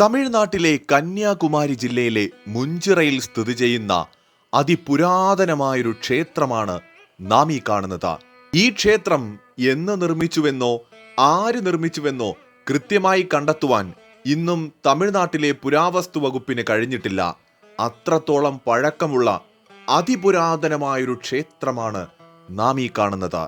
തമിഴ്നാട്ടിലെ കന്യാകുമാരി ജില്ലയിലെ മുഞ്ചിറയിൽ സ്ഥിതി ചെയ്യുന്ന അതിപുരാതനമായൊരു ക്ഷേത്രമാണ് നാം ഈ കാണുന്നത്. ഈ ക്ഷേത്രം എന്ന് നിർമ്മിച്ചുവെന്നോ ആര് നിർമ്മിച്ചുവെന്നോ കൃത്യമായി കണ്ടെത്തുവാൻ ഇന്നും തമിഴ്നാട്ടിലെ പുരാവസ്തു വകുപ്പിന് കഴിഞ്ഞിട്ടില്ല. അത്രത്തോളം പഴക്കമുള്ള അതിപുരാതനമായൊരു ക്ഷേത്രമാണ് നാം ഈ കാണുന്നത്.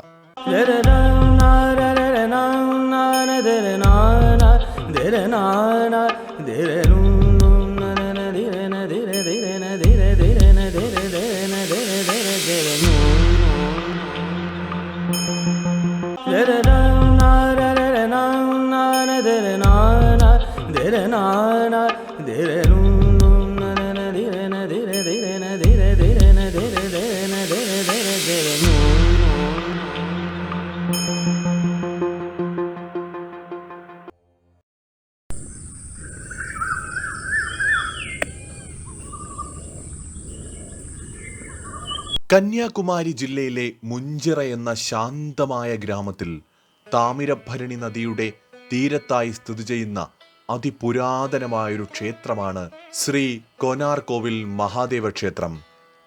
na na കന്യാകുമാരി ജില്ലയിലെ മുഞ്ചിറ എന്ന ശാന്തമായ ഗ്രാമത്തിൽ താമിരഭരണി നദിയുടെ തീരത്തായി സ്ഥിതി ചെയ്യുന്ന അതിപുരാതനമായൊരു ക്ഷേത്രമാണ് ശ്രീ കോനാർകോവിൽ മഹാദേവ ക്ഷേത്രം.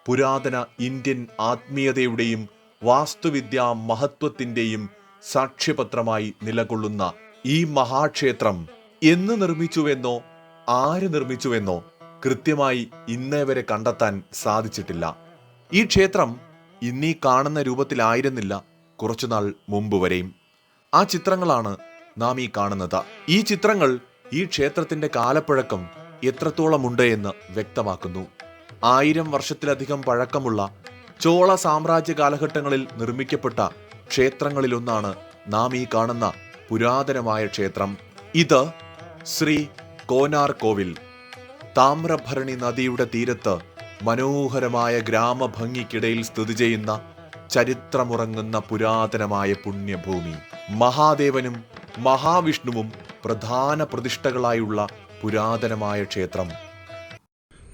പുരാതന ഇന്ത്യൻ ആത്മീയതയുടെയും വാസ്തുവിദ്യാ മഹത്വത്തിന്റെയും സാക്ഷ്യപത്രമായി നിലകൊള്ളുന്ന ഈ മഹാക്ഷേത്രം എന്ന് നിർമ്മിച്ചുവെന്നോ ആര് നിർമ്മിച്ചുവെന്നോ കൃത്യമായി ഇന്നേ വരെ കണ്ടെത്താൻ സാധിച്ചിട്ടില്ല. ഈ ക്ഷേത്രം ഇന്നീ കാണുന്ന രൂപത്തിലായിരുന്നില്ല കുറച്ചുനാൾ മുമ്പ് വരെയും. ആ ചിത്രങ്ങളാണ് നാം ഈ കാണുന്നത്. ഈ ചിത്രങ്ങൾ ഈ ക്ഷേത്രത്തിന്റെ കാലപ്പഴക്കം എത്രത്തോളമുണ്ട് എന്ന് വ്യക്തമാക്കുന്നു. ആയിരം വർഷത്തിലധികം പഴക്കമുള്ള ചോള സാമ്രാജ്യ കാലഘട്ടങ്ങളിൽ നിർമ്മിക്കപ്പെട്ട ക്ഷേത്രങ്ങളിലൊന്നാണ് നാം ഈ കാണുന്ന പുരാതനമായ ക്ഷേത്രം. ഇത് ശ്രീ കോനാർ കോവിൽ താമ്രഭരണി നദിയുടെ തീരത്ത് മനോഹരമായ ഗ്രാമഭംഗിക്കിടയിൽ സ്ഥിതി ചെയ്യുന്ന ചരിത്രമുറങ്ങുന്ന പുരാതനമായ പുണ്യഭൂമി. മഹാദേവനും മഹാവിഷ്ണുവും പ്രധാന പ്രതിഷ്ഠകളായുള്ള പുരാതനമായ ക്ഷേത്രം.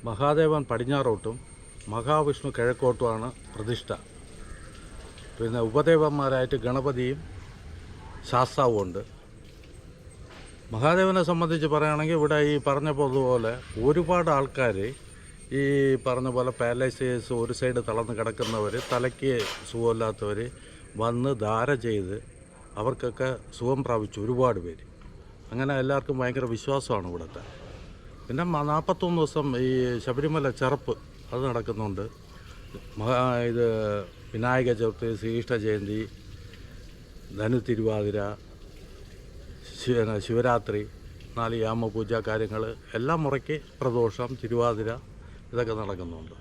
മഹാദേവൻ പടിഞ്ഞാറോട്ടും മഹാവിഷ്ണു കിഴക്കോട്ടുമാണ് പ്രതിഷ്ഠ. പിന്നെ ഉപദേവന്മാരായിട്ട് ഗണപതിയും ശാസ്താവും ഉണ്ട്. മഹാദേവനെ സംബന്ധിച്ച് പറയുകയാണെങ്കിൽ ഇവിടെ ഈ പറഞ്ഞ പോലെ ഒരുപാട് ആൾക്കാർ ഈ പറഞ്ഞ പോലെ പാലസേഴ്സ് ഒരു സൈഡ് തളർന്ന് കിടക്കുന്നവർ തലയ്ക്ക് സുഖമില്ലാത്തവർ വന്ന് ധാര ചെയ്ത് അവർക്കൊക്കെ സുഖം പ്രാപിച്ചു ഒരുപാട് പേര്. അങ്ങനെ എല്ലാവർക്കും ഭയങ്കര വിശ്വാസമാണ് ഇവിടുത്തെ. പിന്നെ നാൽപ്പത്തൊന്ന് ദിവസം ഈ ശബരിമല ചെറുപ്പ് അത് നടക്കുന്നുണ്ട്. ഇത് വിനായക ചതുർത്ഥി ശ്രീകൃഷ്ണ ജയന്തി ധനു തിരുവാതിര ശിവ ശിവരാത്രി നാല് യാമപൂജ കാര്യങ്ങൾ എല്ലാം മുറയ്ക്ക് പ്രദോഷം തിരുവാതിര ഇതൊക്കെ നടക്കുന്നുണ്ട്.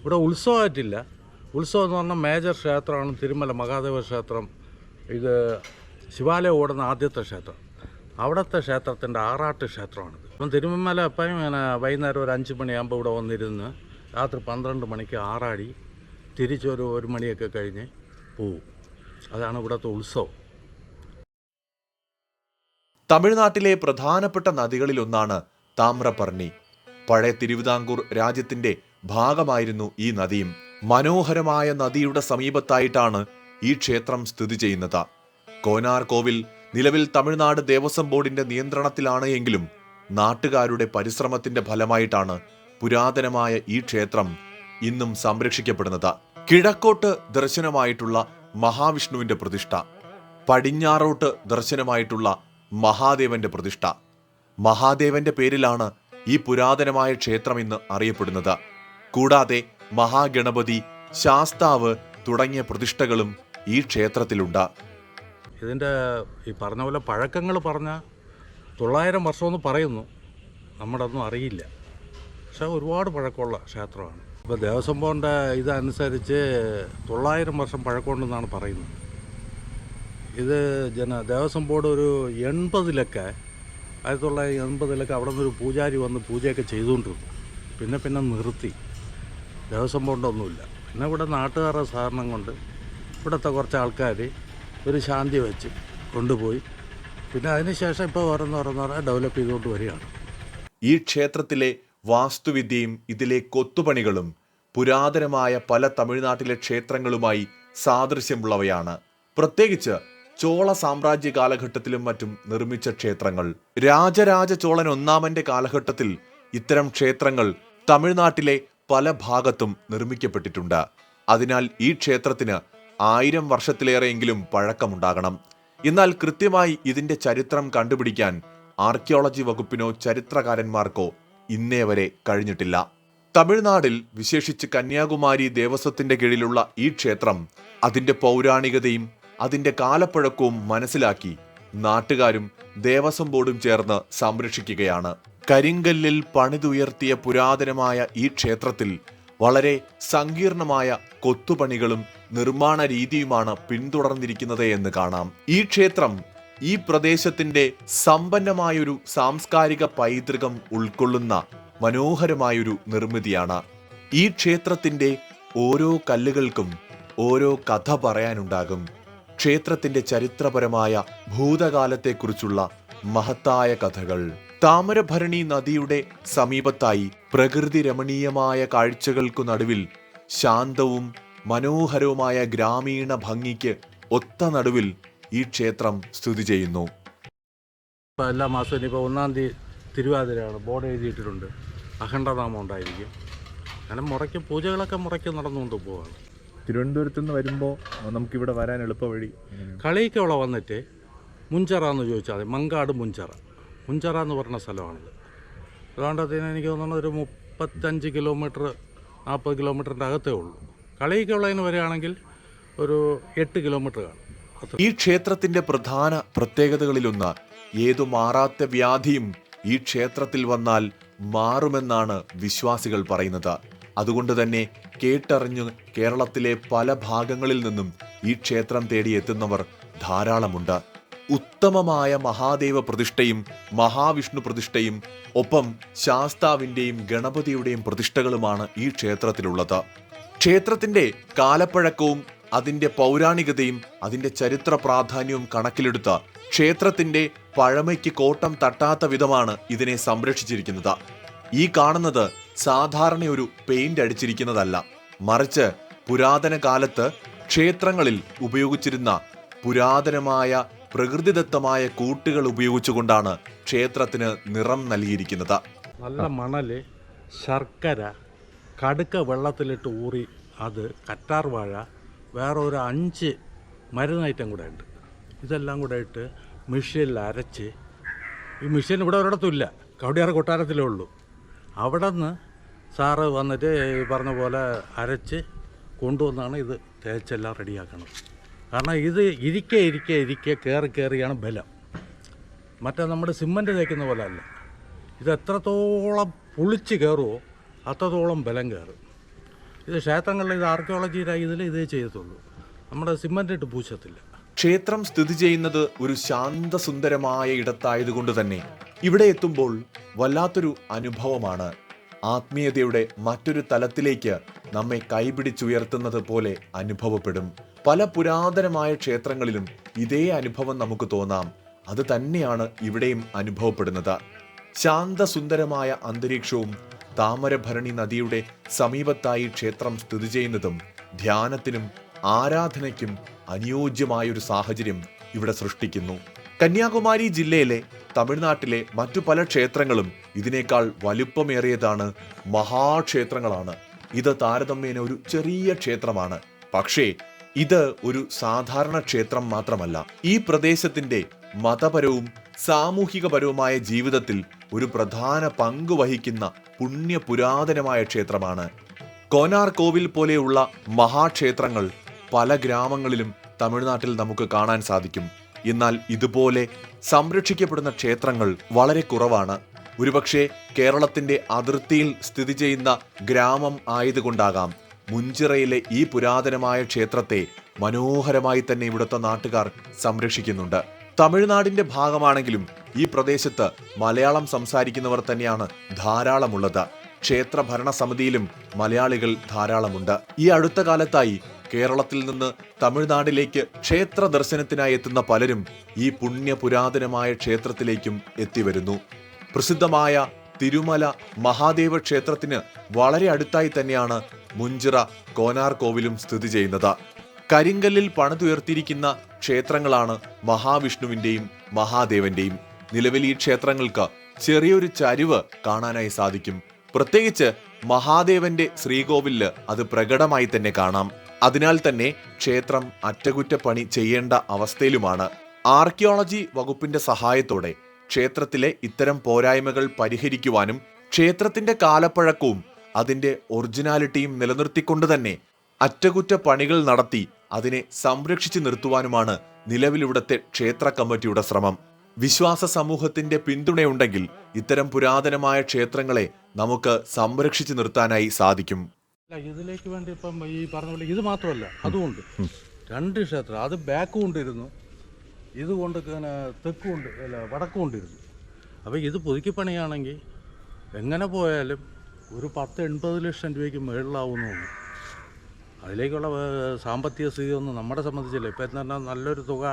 ഇവിടെ ഉത്സവമായിട്ടില്ല. ഉത്സവം എന്ന് പറഞ്ഞാൽ മേജർ ക്ഷേത്രമാണ്. തിരുമല മഹാദേവ ക്ഷേത്രം. ഇത് ശിവാലയം ഓടുന്ന ആദ്യത്തെ ക്ഷേത്രം. അവിടുത്തെ ക്ഷേത്രത്തിന്റെ ആറാട്ട് ക്ഷേത്രമാണിത്. അപ്പം തിരുമല അപ്പം ഇങ്ങനെ വൈകുന്നേരം ഒരു അഞ്ച് മണിയാകുമ്പോൾ ഇവിടെ വന്നിരുന്ന് രാത്രി പന്ത്രണ്ട് മണിക്ക് ആറാടി തിരിച്ചൊരു ഒരു മണിയൊക്കെ കഴിഞ്ഞ് പോവും. അതാണ് ഇവിടുത്തെ ഉത്സവം. തമിഴ്നാട്ടിലെ പ്രധാനപ്പെട്ട നദികളിലൊന്നാണ് താമ്രപർണി. പഴയ തിരുവിതാംകൂർ രാജ്യത്തിന്റെ ഭാഗമായിരുന്നു ഈ നദിയും. മനോഹരമായ നദിയുടെ സമീപത്തായിട്ടാണ് ഈ ക്ഷേത്രം സ്ഥിതി ചെയ്യുന്നത്. കോനാർ കോവിൽ നിലവിൽ തമിഴ്നാട് ദേവസ്വം ബോർഡിന്റെ നിയന്ത്രണത്തിലാണ് എങ്കിലും നാട്ടുകാരുടെ പരിശ്രമത്തിന്റെ ഫലമായിട്ടാണ് പുരാതനമായ ഈ ക്ഷേത്രം ഇന്നും സംരക്ഷിക്കപ്പെടുന്നത്. കിഴക്കോട്ട് ദർശനമായിട്ടുള്ള മഹാവിഷ്ണുവിന്റെ പ്രതിഷ്ഠ പടിഞ്ഞാറോട്ട് ദർശനമായിട്ടുള്ള മഹാദേവന്റെ പ്രതിഷ്ഠ. മഹാദേവന്റെ പേരിലാണ് ഈ പുരാതനമായ ക്ഷേത്രം ഇന്ന് അറിയപ്പെടുന്നത്. കൂടാതെ മഹാഗണപതി ശാസ്താവ് തുടങ്ങിയ പ്രതിഷ്ഠകളും ഈ ക്ഷേത്രത്തിലുണ്ട്. ഇതിന്റെ ഈ പറഞ്ഞ പോലെ പഴക്കങ്ങൾ പറഞ്ഞ തൊള്ളായിരം വർഷമെന്ന് പറയുന്നു. നമ്മുടെ ഒന്നും അറിയില്ല. പക്ഷേ ഒരുപാട് പഴക്കമുള്ള ക്ഷേത്രമാണ്. ഇപ്പോൾ ദേവസ്വം ബോർഡിന്റെ ഇതനുസരിച്ച് തൊള്ളായിരം വർഷം പഴക്കമുണ്ടെന്നാണ് പറയുന്നത്. ഇത് ജന ദേവസ്വം ബോർഡ് ഒരു എൺപതിലൊക്കെ ആയിരത്തി തൊള്ളായിരത്തി എൺപതിലൊക്കെ അവിടെ നിന്നൊരു പൂജാരി വന്ന് പൂജയൊക്കെ ചെയ്തുകൊണ്ടിരുന്നു. പിന്നെ പിന്നെ നിർത്തി. ദേവസ്വം ബോർഡിന്റെ ഒന്നുമില്ല പിന്നെ ഇവിടെ നാട്ടുകാരുടെ സഹകരണം കൊണ്ട് ഇവിടുത്തെ കുറച്ച് ആൾക്കാർ ഒരു ശാന്തി വെച്ച് കൊണ്ടുപോയി. പിന്നെ അതിനുശേഷം ഇപ്പോൾ ഓരോന്ന് ഓരോന്ന് ഡെവലപ്പ് ചെയ്തുകൊണ്ട് വരികയാണ്. ഈ ക്ഷേത്രത്തിലെ വാസ്തുവിദ്യയും ഇതിലെ കൊത്തുപണികളും പുരാതനമായ പല തമിഴ്നാട്ടിലെ ക്ഷേത്രങ്ങളുമായി സാദൃശ്യമുള്ളവയാണ്. പ്രത്യേകിച്ച് ചോള സാമ്രാജ്യ കാലഘട്ടത്തിലും മറ്റും നിർമ്മിച്ച ക്ഷേത്രങ്ങൾ. രാജരാജ ചോളൻ ഒന്നാമന്റെ കാലഘട്ടത്തിൽ ഇത്തരം ക്ഷേത്രങ്ങൾ തമിഴ്നാട്ടിലെ പല ഭാഗത്തും നിർമ്മിക്കപ്പെട്ടിട്ടുണ്ട്. അതിനാൽ ഈ ക്ഷേത്രത്തിന് ആയിരം വർഷത്തിലേറെയെങ്കിലും പഴക്കമുണ്ടാകണം. എന്നാൽ കൃത്യമായി ഇതിന്റെ ചരിത്രം കണ്ടുപിടിക്കാൻ ആർക്കിയോളജി വകുപ്പിനോ ചരിത്രകാരന്മാർക്കോ ഇന്നേ വരെ കഴിഞ്ഞിട്ടില്ല. തമിഴ്നാടിൽ വിശേഷിച്ച് കന്യാകുമാരി ദേവസ്വത്തിന്റെ കീഴിലുള്ള ഈ ക്ഷേത്രം അതിന്റെ പൗരാണികതയും അതിന്റെ കാലപ്പഴക്കവും മനസ്സിലാക്കി നാട്ടുകാരും ദേവസ്വം ബോർഡും ചേർന്ന് സംരക്ഷിക്കുകയാണ്. കരിങ്കല്ലിൽ പണിതുയർത്തിയ പുരാതനമായ ഈ ക്ഷേത്രത്തിൽ വളരെ സങ്കീർണമായ കൊത്തുപണികളും നിർമ്മാണ രീതിയുമാണ് പിന്തുടർന്നിരിക്കുന്നത് എന്ന് കാണാം. ഈ ക്ഷേത്രം ഈ പ്രദേശത്തിന്റെ സമ്പന്നമായൊരു സാംസ്കാരിക പൈതൃകം ഉൾക്കൊള്ളുന്ന മനോഹരമായൊരു നിർമ്മിതിയാണ്. ഈ ക്ഷേത്രത്തിന്റെ ഓരോ കല്ലുകൾക്കും ഓരോ കഥ പറയാനുണ്ടാകും. ക്ഷേത്രത്തിന്റെ ചരിത്രപരമായ ഭൂതകാലത്തെക്കുറിച്ചുള്ള മഹത്തായ കഥകൾ. താമരഭരണി നദിയുടെ സമീപത്തായി പ്രകൃതി രമണീയമായ കാഴ്ചകൾക്കു നടുവിൽ ശാന്തവും മനോഹരവുമായ ഗ്രാമീണ ഭംഗിക്ക് ഒത്ത നടുവിൽ ഈ ക്ഷേത്രം സ്ഥിതി ചെയ്യുന്നു. ഇപ്പോൾ എല്ലാ മാസവും ഇനിയിപ്പോൾ ഒന്നാം തീയതി തിരുവാതിരയാണ്. ബോർഡ് എഴുതിയിട്ടിട്ടുണ്ട്. അഖണ്ഡനാമം ഉണ്ടായിരിക്കും. അങ്ങനെ മുറയ്ക്ക് പൂജകളൊക്കെ മുറയ്ക്ക് നടന്നുകൊണ്ട് പോവാണ്. തിരുവനന്തപുരത്ത് നിന്ന് വരുമ്പോൾ നമുക്കിവിടെ വരാൻ എളുപ്പ വഴി കളിയൊക്കെ വന്നിട്ട് മുഞ്ചറ എന്ന് ചോദിച്ചാൽ മതി. മങ്കാട് മുഞ്ചറ. മുഞ്ചറ എന്ന് പറഞ്ഞ സ്ഥലമാണിത്. അതുകൊണ്ടത്തിന് എനിക്ക് തോന്നുന്നത് ഒരു മുപ്പത്തഞ്ച് കിലോമീറ്റർ നാൽപ്പത് കിലോമീറ്ററിന്റെ അകത്തേ ഉള്ളൂ. കളിയൊക്കെ ഉള്ളതിന് വരികയാണെങ്കിൽ ഒരു എട്ട് കിലോമീറ്റർ കാണും. ഈ ക്ഷേത്രത്തിന്റെ പ്രധാന പ്രത്യേകതകളിലൊന്ന് ഏതു മാറാത്ത വ്യാധിയും ഈ ക്ഷേത്രത്തിൽ വന്നാൽ മാറുമെന്നാണ് വിശ്വാസികൾ പറയുന്നത്. അതുകൊണ്ട് തന്നെ കേട്ടറിഞ്ഞ് കേരളത്തിലെ പല ഭാഗങ്ങളിൽ നിന്നും ഈ ക്ഷേത്രം തേടി എത്തുന്നവർ ധാരാളമുണ്ട്. ഉത്തമമായ മഹാദേവ പ്രതിഷ്ഠയും മഹാവിഷ്ണു പ്രതിഷ്ഠയും ഒപ്പം ശാസ്താവിന്റെയും ഗണപതിയുടെയും പ്രതിഷ്ഠകളുമാണ് ഈ ക്ഷേത്രത്തിലുള്ളത്. ക്ഷേത്രത്തിന്റെ കാലപ്പഴക്കവും അതിന്റെ പൗരാണികതയും അതിന്റെ ചരിത്ര പ്രാധാന്യവും കണക്കിലെടുത്ത് ക്ഷേത്രത്തിന്റെ പഴമയ്ക്ക് കോട്ടം തട്ടാത്ത വിധമാണ് ഇതിനെ സംരക്ഷിച്ചിരിക്കുന്നത്. ഈ കാണുന്നത് സാധാരണ ഒരു പെയിന്റ് അടിച്ചിരിക്കുന്നതല്ല. മറിച്ച് പുരാതന കാലത്ത് ക്ഷേത്രങ്ങളിൽ ഉപയോഗിച്ചിരുന്ന പുരാതനമായ പ്രകൃതിദത്തമായ കൂട്ടുകൾ ഉപയോഗിച്ചുകൊണ്ടാണ് ക്ഷേത്രത്തിന് നിറം നൽകിയിരിക്കുന്നത്. നല്ല മണൽ ശർക്കര കടുക്ക വെള്ളത്തിലിട്ട് ഊറി അത് കറ്റാർ വാഴ വേറെ ഒരു അഞ്ച് മരുന്ന് കൂടെ ഉണ്ട്. ഇതെല്ലാം കൂടെ ഇട്ട് മെഷീനിൽ അരച്ച്. ഈ മെഷീൻ ഇവിടെ ഒരിടത്തും ഇല്ല. കവടിയാറ് കൊട്ടാരത്തിലേ ഉള്ളൂ. അവിടെ നിന്ന് സാറ് വന്നിട്ട് ഈ പറഞ്ഞ പോലെ അരച്ച് കൊണ്ടുവന്നാണ് ഇത് തേച്ചെല്ലാം റെഡിയാക്കണം കാരണം ഇത് ഇരിക്കെ ഇരിക്കെ ഇരിക്കെ കയറി കയറിയാണ് ബലം. മറ്റേ നമ്മുടെ സിമന്റ് തേക്കുന്ന പോലെ അല്ല. ഇത് എത്രത്തോളം പുളിച്ച് കയറുമോ അത്രത്തോളം ബലം കയറും. ഇത് ക്ഷേത്രങ്ങളിൽ ഇത് ആർക്കിയോളജിയുടെ ഇതിൽ ഇതേ ചെയ്യത്തുള്ളൂ. നമ്മുടെ സിമ്മന്റ് ഇട്ട് പൂശത്തില്ല. ക്ഷേത്രം സ്ഥിതി ചെയ്യുന്നത് ഒരു ശാന്തസുന്ദരമായ ഇടത്തായതുകൊണ്ട് തന്നെ. ഇവിടെ എത്തുമ്പോൾ വല്ലാത്തൊരു അനുഭവമാണ്. ആത്മീയതയുടെ മറ്റൊരു തലത്തിലേക്ക് നമ്മെ കൈപിടിച്ചുയർത്തുന്നത് പോലെ അനുഭവപ്പെടും. പല പുരാതനമായ ക്ഷേത്രങ്ങളിലും ഇതേ അനുഭവം നമുക്ക് തോന്നാം. അത് തന്നെയാണ് ഇവിടെയും അനുഭവപ്പെടുന്നത്. ശാന്തസുന്ദരമായ അന്തരീക്ഷവും താമരഭരണി നദിയുടെ സമീപത്തായി ക്ഷേത്രം സ്ഥിതി ചെയ്യുന്നതും ധ്യാനത്തിനും ആരാധനയ്ക്കും അനുയോജ്യമായൊരു സാഹചര്യം ഇവിടെ സൃഷ്ടിക്കുന്നു. കന്യാകുമാരി ജില്ലയിലെ തമിഴ്നാട്ടിലെ മറ്റു പല ക്ഷേത്രങ്ങളും ഇതിനേക്കാൾ വലുപ്പമേറിയതാണ് മഹാക്ഷേത്രങ്ങളാണ്. ഇത് താരതമ്യേന ഒരു ചെറിയ ക്ഷേത്രമാണ്. പക്ഷേ ഇത് ഒരു സാധാരണ ക്ഷേത്രം മാത്രമല്ല. ഈ പ്രദേശത്തിന്റെ മതപരവും സാമൂഹികപരവുമായ ജീവിതത്തിൽ ഒരു പ്രധാന പങ്ക് വഹിക്കുന്ന പുണ്യ പുരാതനമായ ക്ഷേത്രമാണ്. കോനാർ കോവിൽ പോലെയുള്ള മഹാക്ഷേത്രങ്ങൾ പല ഗ്രാമങ്ങളിലും തമിഴ്നാട്ടിൽ നമുക്ക് കാണാൻ സാധിക്കും. എന്നാൽ ഇതുപോലെ സംരക്ഷിക്കപ്പെടുന്ന ക്ഷേത്രങ്ങൾ വളരെ കുറവാണ്. ഒരുപക്ഷെ കേരളത്തിന്റെ അതിർത്തിയിൽ സ്ഥിതി ചെയ്യുന്ന ഗ്രാമം ആയതുകൊണ്ടാകാം. മുഞ്ചിറയിലെ ഈ പുരാതനമായ ക്ഷേത്രത്തെ മനോഹരമായി തന്നെ ഇവിടുത്തെ നാട്ടുകാർ സംരക്ഷിക്കുന്നുണ്ട്. തമിഴ്നാടിന്റെ ഭാഗമാണെങ്കിലും ഈ പ്രദേശത്ത് മലയാളം സംസാരിക്കുന്നവർ തന്നെയാണ് ധാരാളമുള്ളത്. ക്ഷേത്ര ഭരണസമിതിയിലും മലയാളികൾ ധാരാളമുണ്ട്. ഈ അടുത്ത കാലത്തായി കേരളത്തിൽ നിന്ന് തമിഴ്നാട്ടിലേക്ക് ക്ഷേത്ര ദർശനത്തിനായി എത്തുന്ന പലരും ഈ പുണ്യ പുരാതനമായ ക്ഷേത്രത്തിലേക്കും എത്തിവരുന്നു. പ്രസിദ്ധമായ തിരുമല മഹാദേവ ക്ഷേത്രത്തിന് വളരെ അടുത്തായി തന്നെയാണ് മുഞ്ചിറ കോനാർ കോവിലും സ്ഥിതി ചെയ്യുന്നത്. കരിങ്കല്ലിൽ പണിതുയർത്തിയിരിക്കുന്ന ക്ഷേത്രങ്ങളാണ് മഹാവിഷ്ണുവിന്റെയും മഹാദേവന്റെയും. നിലവിൽ ഈ ക്ഷേത്രങ്ങൾക്ക് ചെറിയൊരു ചരിവ് കാണാനായി സാധിക്കും. പ്രത്യേകിച്ച് മഹാദേവന്റെ ശ്രീകോവിലിൽ അത് പ്രകടമായി തന്നെ കാണാം. അതിനാൽ തന്നെ ക്ഷേത്രം അറ്റകുറ്റപ്പണി ചെയ്യേണ്ട അവസ്ഥയിലുമാണ്. ആർക്കിയോളജി വകുപ്പിന്റെ സഹായത്തോടെ ക്ഷേത്രത്തിലെ ഇത്തരം പോരായ്മകൾ പരിഹരിക്കുവാനും ക്ഷേത്രത്തിന്റെ കാലപ്പഴക്കവും അതിന്റെ ഒറിജിനാലിറ്റിയും നിലനിർത്തിക്കൊണ്ട് തന്നെ അറ്റകുറ്റപ്പണികൾ നടത്തി അതിനെ സംരക്ഷിച്ചു നിർത്തുവാനുമാണ് നിലവിലിവിടുത്തെ ക്ഷേത്ര കമ്മിറ്റിയുടെ ശ്രമം. വിശ്വാസ സമൂഹത്തിന്റെ പിന്തുണയുണ്ടെങ്കിൽ ഇത്തരം പുരാതനമായ ക്ഷേത്രങ്ങളെ നമുക്ക് സംരക്ഷിച്ചു നിർത്താനായി സാധിക്കും. ഇതിലേക്ക് വേണ്ടി ഇപ്പം ഈ പറഞ്ഞ പോലെ ഇത് മാത്രമല്ല അതുകൊണ്ട് രണ്ട് ക്ഷേത്രം അത് ബാക്ക് കൊണ്ടിരുന്നു. ഇത് കൊണ്ട് തെക്ക് കൊണ്ട് അല്ല വടക്ക് കൊണ്ടിരുന്നു. അപ്പോൾ ഇത് പുതുക്കി പണിയാണെങ്കിൽ എങ്ങനെ പോയാലും ഒരു പത്ത് എൺപത് ലക്ഷം രൂപയ്ക്ക് മുകളിലാവുന്നു അതിലേക്കുള്ള സാമ്പത്തിക സ്ഥിതി ഒന്നും നമ്മളെ സംബന്ധിച്ചില്ല. ഇപ്പം എന്ന് പറഞ്ഞാൽ നല്ലൊരു തുക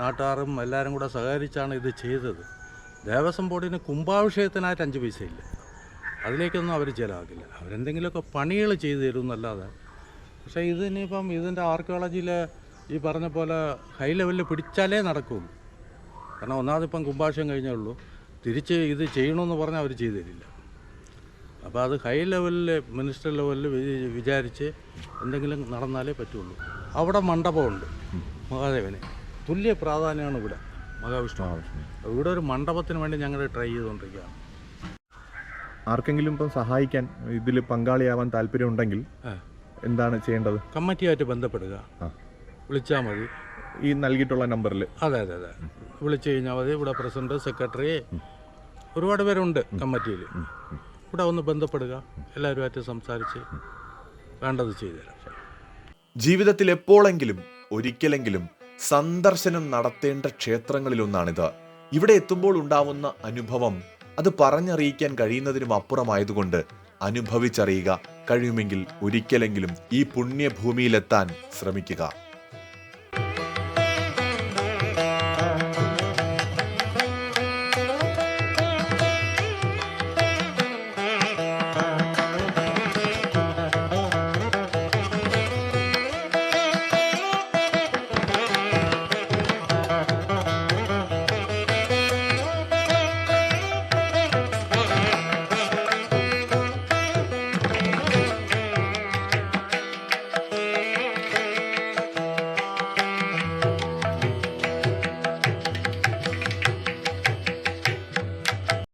നാട്ടുകാരും എല്ലാവരും കൂടെ സഹകരിച്ചാണ് ഇത് ചെയ്തത്. ദേവസ്വം ബോർഡിന് കുംഭാഭിഷേകത്തിനായിട്ട് അഞ്ച് പൈസയില്ല. അതിലേക്കൊന്നും അവർ ചിലവാക്കില്ല അവരെന്തെങ്കിലുമൊക്കെ പണികൾ ചെയ്തു തരും എന്നല്ലാതെ പക്ഷേ ഇതിനിപ്പം ഇതിന്റെ ആർക്കിയോളജിയിൽ ഈ പറഞ്ഞ പോലെ ഹൈ ലെവലിൽ പിടിച്ചാലേ നടക്കുള്ളൂ. കാരണം ഒന്നാമതിപ്പം കുംഭാഷം കഴിഞ്ഞേ ഉള്ളൂ. തിരിച്ച് ഇത് ചെയ്യണമെന്ന് പറഞ്ഞാൽ അവർ ചെയ്തു തരില്ല. അപ്പോൾ അത് ഹൈ ലെവലിൽ മിനിസ്റ്റർ ലെവലിൽ വിചാരിച്ച് എന്തെങ്കിലും നടന്നാലേ പറ്റുള്ളൂ. അവിടെ മണ്ഡപമുണ്ട് മഹാദേവന്. തുല്യ പ്രാധാന്യമാണ് ഇവിടെ. മഹാവിഷ്ണു ഇവിടെ ഒരു മണ്ഡപത്തിന് വേണ്ടി ഞങ്ങൾ ട്രൈ ചെയ്തുകൊണ്ടിരിക്കുകയാണ് ആർക്കെങ്കിലും ഇപ്പം സഹായിക്കാൻ ഇതിൽ പങ്കാളിയാവാൻ താല്പര്യമുണ്ടെങ്കിൽ. എന്താണ് ചെയ്യേണ്ടത്? കമ്മിറ്റിയായിട്ട് ബന്ധപ്പെടുക. വിളിച്ചാൽ മതി. ഈ നൽകിയിട്ടുള്ള നമ്പറിൽ അതെ അതെ അതെ. വിളിച്ചു കഴിഞ്ഞാൽ മതി. ഇവിടെ പ്രസിഡന്റ് സെക്രട്ടറി ഒരുപാട് പേരുണ്ട് കമ്മിറ്റിയിൽ ഇവിടെ ഒന്ന് ബന്ധപ്പെടുക. എല്ലാവരുമായിട്ട് സംസാരിച്ച് വേണ്ടത് ചെയ്തു തരാം ജീവിതത്തിൽ എപ്പോഴെങ്കിലും ഒരിക്കലെങ്കിലും സന്ദർശനം നടത്തേണ്ട ക്ഷേത്രങ്ങളിലൊന്നാണിത്. ഇവിടെ എത്തുമ്പോൾ ഉണ്ടാവുന്ന അനുഭവം അത് പറഞ്ഞറിയിക്കാൻ കഴിയുന്നതിനും അപ്പുറമായതുകൊണ്ട് അനുഭവിച്ചറിയുക. കഴിയുമെങ്കിൽ ഒരിക്കലെങ്കിലും ഈ പുണ്യഭൂമിയിലെത്താൻ ശ്രമിക്കുക.